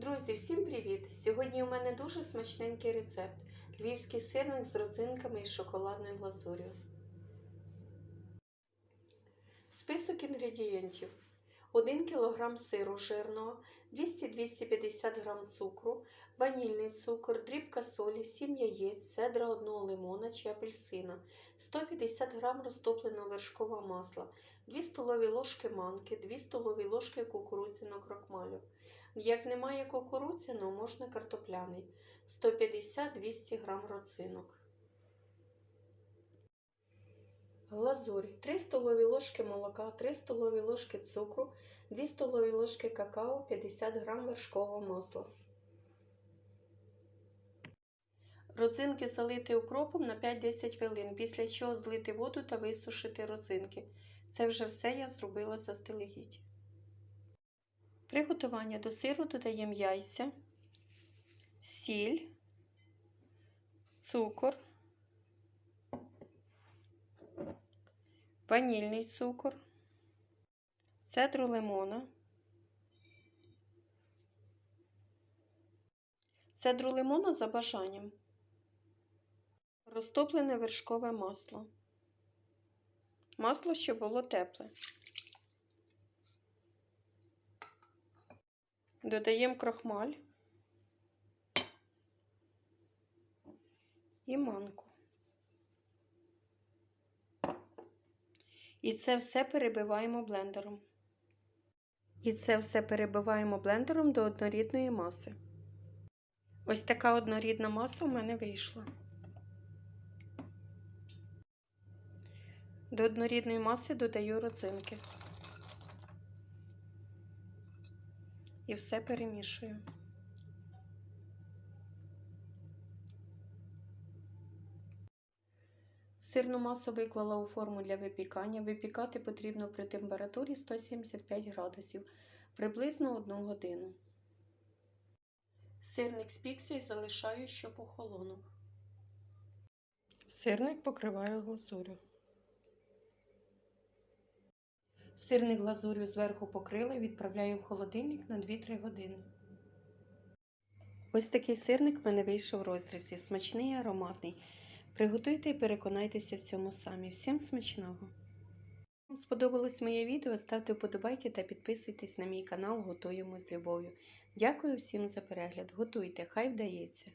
Друзі, всім привіт! Сьогодні у мене дуже смачненький рецепт львівський сирник з родзинками і шоколадною глазур'ю. Список інгредієнтів: 1 кг сиру жирного, 200-250 г цукру, ванільний цукор, дрібка солі, 7 яєць, цедра одного лимона чи апельсина, 150 г розтопленого вершкового масла, 2 столові ложки манки, 2 столові ложки кукурудзяного крохмалю. Як немає кукурудзяного, можна картопляний 150-200 г родзинок. Глазурь 3 столові ложки молока, 3 столові ложки цукру, 2 столові ложки какао, 50 г вершкового масла. Родзинки залити укропом на 5-10 хвилин, після чого злити воду та висушити родзинки. Це вже все я зробила заздалегідь. Приготування до сиру додаємо яйця, сіль, цукор, ванільний цукор, цедру лимона, цедру лимона за бажанням, розтоплене вершкове масло, масло, що було тепле. Додаємо крохмаль і манку. І це все перебиваємо блендером. І це все перебиваємо блендером до однорідної маси. Ось така однорідна маса у мене вийшла. До однорідної маси додаю родзинки. і все перемішую. Сирну масу виклала у форму для випікання. Випікати потрібно при температурі 175 градусів приблизно 1 годину. Сирник спікся і залишаю, щоб охолонув. Сирник покриваю глазурю. Сирник глазурю зверху покрила і відправляю в холодильник на 2-3 години. Ось такий сирник в мене вийшов в розрізі. Смачний і ароматний. Приготуйте і переконайтеся в цьому самі. Всім смачного! Вам сподобалось моє відео? Ставте вподобайки та підписуйтесь на мій канал Готуємо з любов'ю. Дякую всім за перегляд. Готуйте, хай вдається!